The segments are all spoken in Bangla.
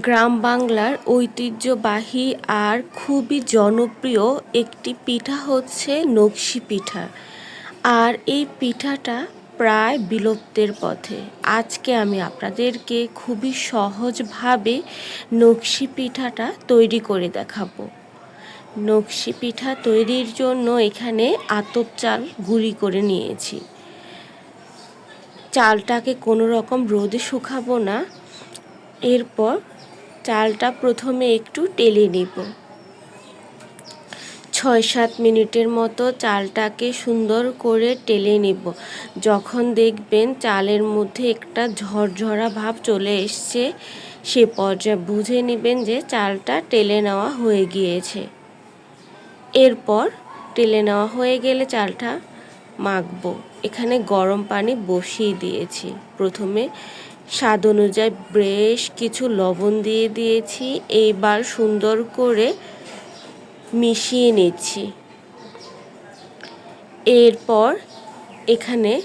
গ্রাম বাংলার ঐতিহ্যবাহী আর খুবই জনপ্রিয় একটি পিঠা হচ্ছে নকশি পিঠা। আর এই পিঠাটা প্রায় বিলুপ্তের পথে। আজকে আমি আপনাদেরকে খুবই সহজভাবে নকশি পিঠাটা তৈরি করে দেখাবো। নকশি পিঠা তৈরির জন্য এখানে আতপ চাল গুঁড়ি করে নিয়েছি। চালটাকে কোনো রকম রোদে শুকাবো না। এরপর চালটা প্রথমে একটু টেলে নিব। ছয় সাত মিনিটের মতো চালটাকে সুন্দর করে টেলে নিব। যখন দেখবেন চালের মধ্যে একটা ঝরঝরা ভাব চলে এসছে, সে পর্যায়ে বুঝে নেবেন যে চালটা টেলে নেওয়া হয়ে গিয়েছে। এরপর টেলে নেওয়া হয়ে গেলে চালটা মাখবো। এখানে গরম পানি বসিয়ে দিয়েছি। প্রথমে স্বাদ অনুযায়ী বেশ কিছু লবণ দিয়ে দিয়েছি। এইবার সুন্দর করে মিশিয়ে নিচ্ছি। এরপর এখানে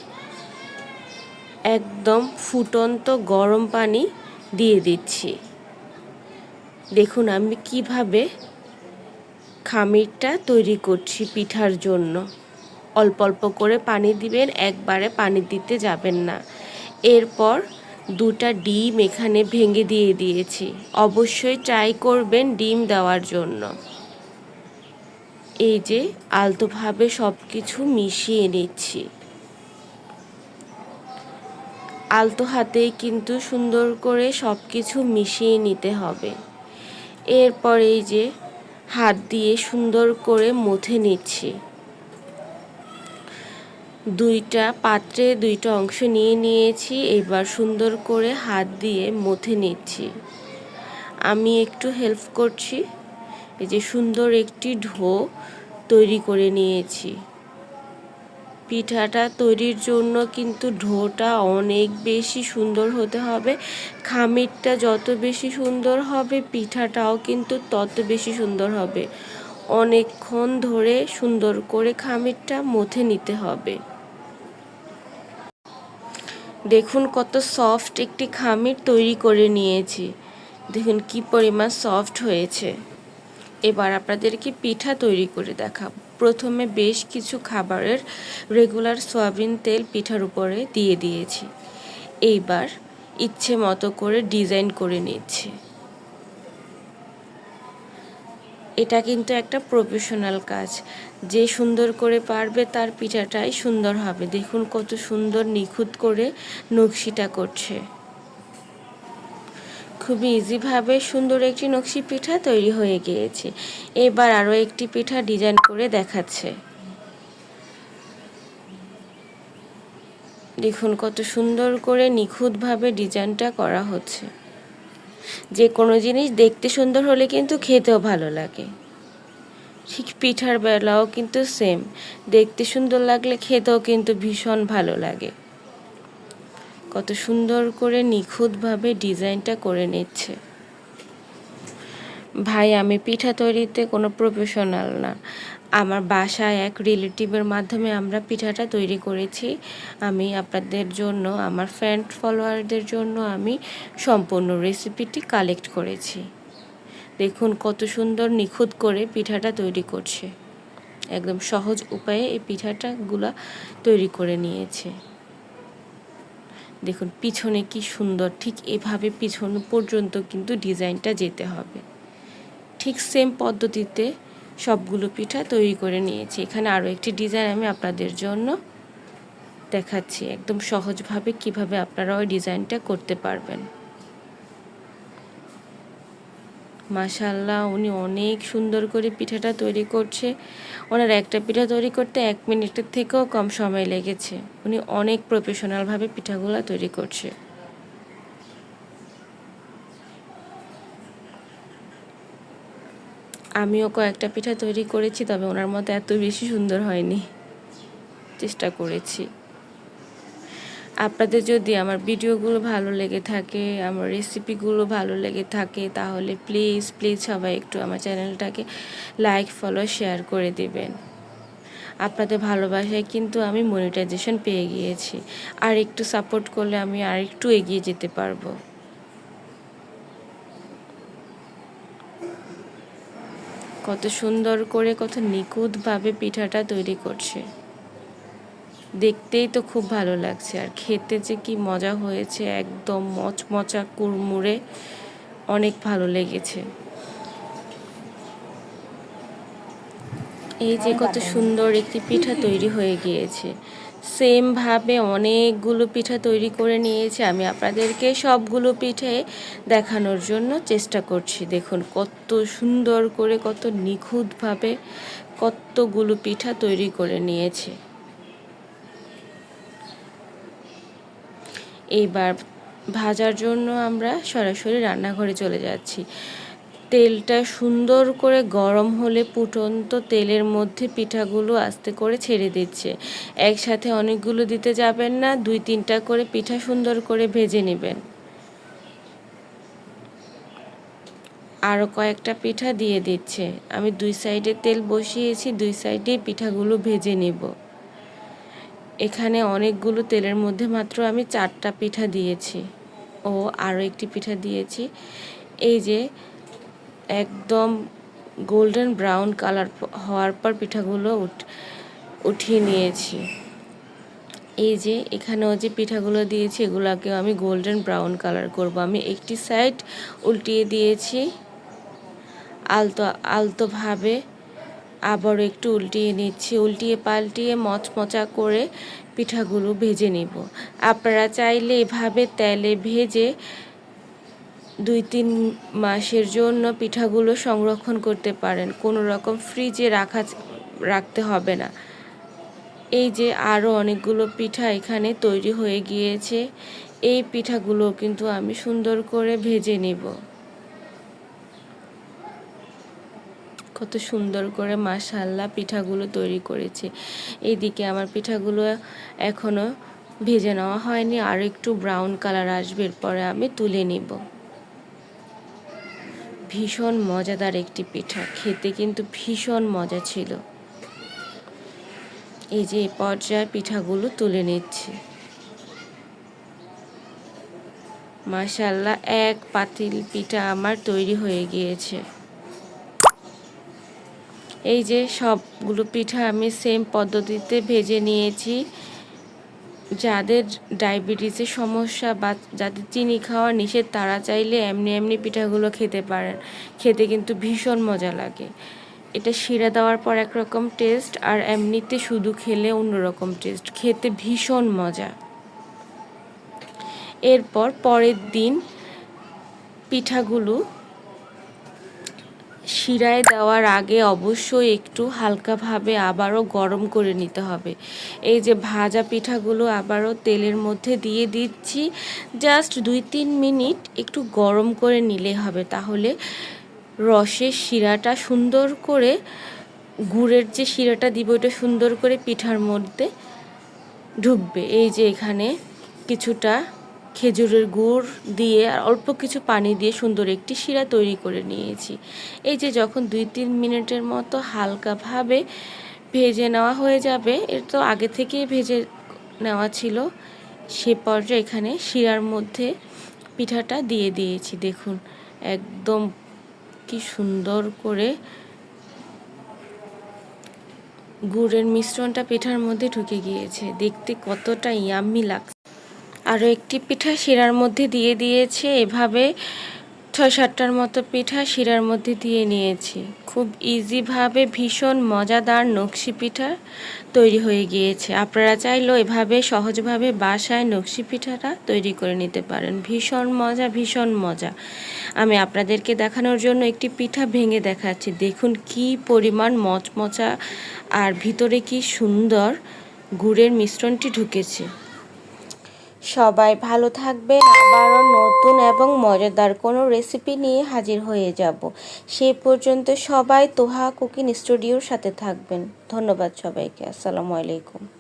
একদম ফুটন্ত গরম পানি দিয়ে দিচ্ছি। দেখুন, আমি কীভাবে খামিরটা তৈরি করছি পিঠার জন্য। অল্প অল্প করে পানি দিবেন, একবারে পানি দিতে যাবেন না। এরপর দুটা ডিম এখানে ভেঙে দিয়ে দিয়েছি। অবশ্যই ট্রাই করবেন ডিম দেওয়ার জন্য। এই যে আলতোভাবে সব কিছু মিশিয়ে নিচ্ছি। আলতো হাতেই কিন্তু সুন্দর করে সব কিছু মিশিয়ে নিতে হবে। এরপর এই যে হাত দিয়ে সুন্দর করে মথে নিচ্ছি। দুইটা পাত্রে দুইটা অংশ নিয়ে নিয়েছি, এবার সুন্দর করে হাত দিয়ে মথে নিচ্ছি। আমি একটু হেল্প করছি, এই যে সুন্দর একটি ঢো তৈরি করে নিয়েছি। পিঠাটা তৈরির জন্য কিন্তু ঢোটা অনেক বেশি সুন্দর হতে হবে, খামিরটা যত বেশি সুন্দর হবে, পিঠাটাও কিন্তু তত বেশি সুন্দর হবে। অনেকক্ষণ ধরে সুন্দর করে খামিরটা মথে নিতে হবে। দেখুন কত সফট একটি খামির তৈরি করে নিয়েছি। দেখুন কি পরিমাণ সফট হয়েছে। এবার আপনাদেরকে পিঠা তৈরি করে দেখাব। প্রথমে বেশ কিছু খাবারের রেগুলার সয়াবিন তেল পিঠার উপরে দিয়ে দিয়েছি। এইবার ইচ্ছে মতো করে ডিজাইন করে নিচ্ছি। এটা কিন্তু একটা প্রফেশনাল কাজ। যে সুন্দর করে পারবে তার পিঠাটাই সুন্দর হবে। দেখুন কত সুন্দর নিখুঁত করে নকশিটা করছে। খুবই ইজিভাবে সুন্দর একটি নকশি পিঠা তৈরি হয়ে গিয়েছে। এবার আরও একটি পিঠা ডিজাইন করে দেখাচ্ছে। দেখুন কত সুন্দর করে নিখুঁতভাবে ডিজাইনটা করা হচ্ছে। যে কোনো জিনিস দেখতে সুন্দর হলে কিন্তু খেতেও ভালো লাগে। ঠিক পিঠার বেলাও কিন্তু সেম দেখতে সুন্দর লাগলে খেতেও কিন্তু ভীষণ ভালো লাগে। কত সুন্দর করে নিখুঁতভাবে ডিজাইনটা করে নিচ্ছে। ভাই, আমি পিঠা তৈরিতে কোনো প্রফেশনাল না। আমার বাসায় এক রিলেটিভের মাধ্যমে আমরা পিঠাটা তৈরি করেছি। আমি আপনাদের জন্য, আমার ফ্রেন্ড ফলোয়ারদের জন্য আমি সম্পূর্ণ রেসিপিটি কালেক্ট করেছি। দেখুন কত সুন্দর নিখুঁত করে পিঠাটা তৈরি করছে। একদম সহজ উপায়ে এই পিঠাটাগুলা তৈরি করে নিয়েছে। দেখুন পিছনে কি সুন্দর, ঠিক এভাবে পিছন পর্যন্ত কিন্তু ডিজাইনটা যেতে হবে। ঠিক সেম পদ্ধতিতে সবগুলো পিঠা তৈরি করে নিয়েছি। এখানে আরও একটি ডিজাইন আমি আপনাদের জন্য দেখাচ্ছি। একদম সহজভাবে কীভাবে আপনারা ওই ডিজাইনটা করতে পারবেন। মাশাল্লাহ উনি অনেক সুন্দর করে পিঠাটা তৈরি করছে। ওনার একটা পিঠা তৈরি করতে এক মিনিটের থেকেও কম সময় লেগেছে। উনি অনেক প্রফেশনালভাবে পিঠাগুলো তৈরি করছে। আমিও কয়েকটা পিঠা তৈরি করেছি, তবে ওনার মতো এত বেশি সুন্দর হয়নি। চেষ্টা করেছি। আপনাদের যদি আমার ভিডিওগুলো ভালো লেগে থাকে, আমার রেসিপিগুলো ভালো লেগে থাকে, তাহলে প্লিজ প্লিজ সবাই একটু আমার চ্যানেলটাকে লাইক ফলো শেয়ার করে দেবেন। আপনাদের ভালোবাসায় কিন্তু আমি মনিটাইজেশন পেয়ে গিয়েছি। আর একটু সাপোর্ট করলে আমি আর একটু এগিয়ে যেতে পারব। কত সুন্দর করে কত নিখুঁতভাবে পিঠাটা তৈরি করছে। দেখতেই তো খুব ভালো লাগছে। আর খেতে যে কি মজা হয়েছে একদম মচমচা কুড়মুড়ে অনেক ভালো লেগেছে। এই যে কত সুন্দর একটি পিঠা তৈরি হয়ে গিয়েছে। সেমভাবে অনেকগুলো পিঠা তৈরি করে নিয়েছে। আমি আপনাদেরকে সবগুলো পিঠে দেখানোর জন্য চেষ্টা করছি। দেখুন, কত সুন্দর করে, কত নিখুঁতভাবে কতগুলো পিঠা তৈরি করে নিয়েছে। এইবার ভাজার জন্য আমরা সরাসরি রান্নাঘরে চলে যাচ্ছি। তেলটা সুন্দর করে গরম হলে ফুটন্ত তেলের মধ্যে পিঠাগুলো আস্তে করে ছেড়ে দিচ্ছে। একসাথে অনেকগুলো দিতে যাবেন না, দুই তিনটা করে পিঠা সুন্দর করে ভেজে নেবেন। আরও কয়েকটা পিঠা দিয়ে দিচ্ছে। আমি দুই সাইডে তেল বসিয়েছি, দুই সাইডে পিঠাগুলো ভেজে নেব। এখানে অনেকগুলো তেলের মধ্যে মাত্র আমি চারটা পিঠা দিয়েছি। ও আরও একটি পিঠা দিয়েছি। এই যে একদম গোল্ডেন ব্রাউন কালার হওয়ার পর পিঠাগুলো উঠিয়ে নিয়েছি। এই যে এখানেও যে পিঠাগুলো দিয়েছি, এগুলোকেও আমি গোল্ডেন ব্রাউন কালার করব। আমি একটি সাইড উল্টিয়ে দিয়েছি। আলতো, আলতোভাবে আবারও একটু উল্টিয়ে নিচ্ছি। উল্টিয়ে পাল্টিয়ে মচমচা করে পিঠাগুলো ভেজে নিব। আপনারা চাইলে এভাবে তেলে ভেজে দুই তিন মাসের জন্য পিঠাগুলো সংরক্ষণ করতে পারেন। কোনো রকম ফ্রিজে রাখা রাখতে হবে না। এই যে আরও অনেকগুলো পিঠা এখানে তৈরি হয়ে গিয়েছে, এই পিঠাগুলো কিন্তু আমি সুন্দর করে ভেজে নেব। কত সুন্দর করে মাশাল্লাহ পিঠাগুলো তৈরি করেছে। এইদিকে আমার পিঠাগুলো এখনও ভেজে নেওয়া হয়নি আর একটু ব্রাউন কালার আসবে, এরপরে আমি তুলে নিব। ভীষণ মজাদার একটি পিঠা। খেতে কিন্তু ভীষণ মজা ছিল। এই যে পর্যায়ে পিঠাগুলো তুলে নিচ্ছি। মাশাল্লাহ এক পাতিল পিঠা আমার তৈরি হয়ে গিয়েছে। এই যে সবগুলো পিঠা আমি সেম পদ্ধতিতে ভেজে নিয়েছি। যাদের ডায়াবেটিসের সমস্যা বা যাদের চিনি খাওয়া নিষেধ, তারা চাইলে এমনি এমনি পিঠাগুলো খেতে পারেন। খেতে কিন্তু ভীষণ মজা লাগে। এটা শিরা দেওয়ার পর একরকম টেস্ট আর এমনিতে শুধু খেলে অন্যরকম টেস্ট খেতে ভীষণ মজা। এরপর পরের দিন পিঠাগুলো শিরায় দেওয়ার আগে অবশ্যই একটু হালকাভাবে আবারও গরম করে নিতে হবে। এই যে ভাজা পিঠাগুলো আবারও তেলের মধ্যে দিয়ে দিচ্ছি। জাস্ট দুই তিন মিনিট একটু গরম করে নিলে হবে। তাহলে রসের শিরাটা সুন্দর করে, গুড়ের যে শিরাটা দিব ওটা সুন্দর করে পিঠার মধ্যে ঢুকবে। এই যে এখানে কিছুটা খেজুরের গুড় দিয়ে আর অল্প কিছু পানি দিয়ে সুন্দর একটি শিরা তৈরি করে নিয়েছি। এই যে যখন দুই তিন মিনিটের মতো হালকাভাবে ভেজে নেওয়া হয়ে যাবে, এর তো আগে থেকেই ভেজে নেওয়া ছিল, সে পর্যায়ে এখানে শিরার মধ্যে পিঠাটা দিয়ে দিয়েছি। দেখুন, একদম কি সুন্দর করে গুড়ের মিশ্রণটা পিঠার মধ্যে ঢুকে গিয়েছে। দেখতে কতটা ইয়াম্মি লাগছে। আরও একটি পিঠা শিরার মধ্যে দিয়ে দিয়েছে। এভাবে ছয় সাতটার মতো পিঠা শিরার মধ্যে দিয়ে নিয়েছি। খুব ইজিভাবে ভীষণ মজাদার নকশি পিঠা তৈরি হয়ে গিয়েছে। আপনারা চাইলেও এভাবে সহজভাবে বাসায় নকশি পিঠাটা তৈরি করে নিতে পারেন। ভীষণ মজা ভীষণ মজা। আমি আপনাদেরকে দেখানোর জন্য একটি পিঠা ভেঙে দেখাচ্ছি। দেখুন কি পরিমাণ মচমচা আর ভিতরে কি সুন্দর গুড়ের মিশ্রণটি ঢুকেছে। সবাই ভালো থাকবে, আবারও নতুন এবং মজাদার কোনো রেসিপি নিয়ে হাজির হয়ে যাব। সে পর্যন্ত সবাই তোহা কুকিং স্টুডিওর সাথে থাকবেন। ধন্যবাদ সবাইকে। আসসালামু আলাইকুম।